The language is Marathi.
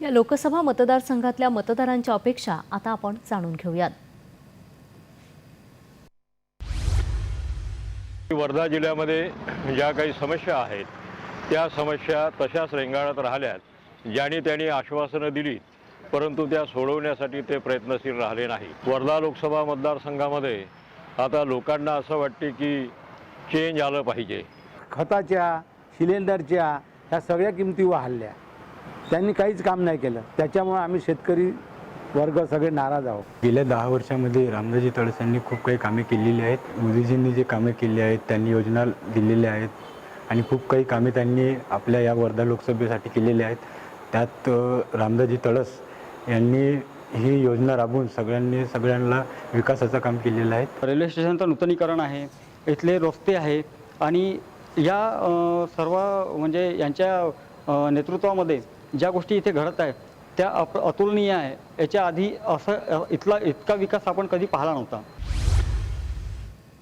या लोकसभा मतदारसंघातल्या मतदारांच्या अपेक्षा आता आपण जाणून घेऊयात. वर्धा जिल्ह्यामध्ये ज्या काही समस्या आहेत त्या समस्या तशाच रेंगाळत राहिल्यात ज्यांनी त्यांनी आश्वासनं दिली परंतु त्या सोडवण्यासाठी ते प्रयत्नशील राहिले नाही वर्धा लोकसभा मतदारसंघामध्ये आता लोकांना असं वाटते की चेंज आलं पाहिजे. खताच्या सिलेंडरच्या ह्या सगळ्या किमती वाढल्या. त्यांनी काहीच काम नाही केलं. त्याच्यामुळे आम्ही शेतकरी वर्ग सगळे नाराज आहोत. गेल्या दहा वर्षामध्ये रामदाजी तडस यांनी खूप काही कामे केलेली आहेत. मोदीजींनी जे कामे केली आहेत त्यांनी योजना दिलेल्या आहेत आणि खूप काही कामे त्यांनी आपल्या या वर्धा लोकसभेसाठी केलेली आहेत. त्यात रामदाजी तडस यांनी ही योजना राबवून सगळ्यांनी सगळ्यांना विकासाचं काम केलेलं आहे. रेल्वे स्टेशनचं नूतनीकरण आहे इथले रस्ते आहे आणि या सर्व म्हणजे यांच्या नेतृत्वामध्ये ज्या गोष्टी इथे घडत आहेत त्या अप अतुलनीय आहे. याच्या आधी असं इथला इतका विकास आपण कधी पाहिला नव्हता.